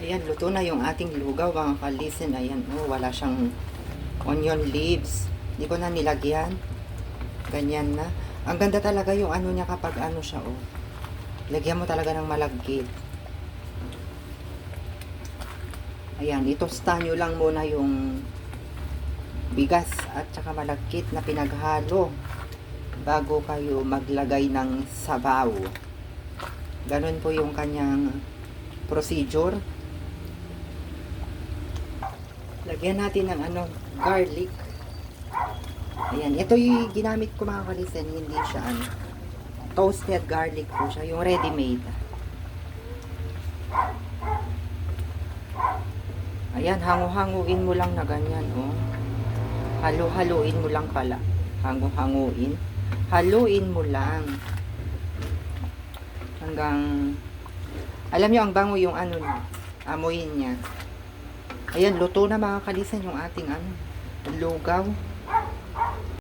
Ayan, luto na yung ating lugaw, mga kalisen. Ayan, oh, wala siyang onion leaves. Hindi ko na nilagyan. Ganyan na. Ang ganda talaga yung ano niya kapag ano siya, oh. Lagyan mo talaga ng malagkit. Ayan, itosta nyo lang muna yung bigas at saka malagkit na pinaghalo bago kayo maglagay ng sabaw. Ganun po yung kanyang procedure. Lagyan natin ng ano, garlic. Ayan, ito yung ginamit ko mga kalisen, hindi siya ano, toasted garlic po siya, yung ready-made. Ayan, hangu-hanguin mo lang na ganyan, oh. Halo-haluin mo lang pala. Hangu-hanguin. Haluin mo lang. Hanggang, alam nyo, ang bango yung ano amoyin niya. Ayan, luto na mga kalisan yung ating ano, lugaw.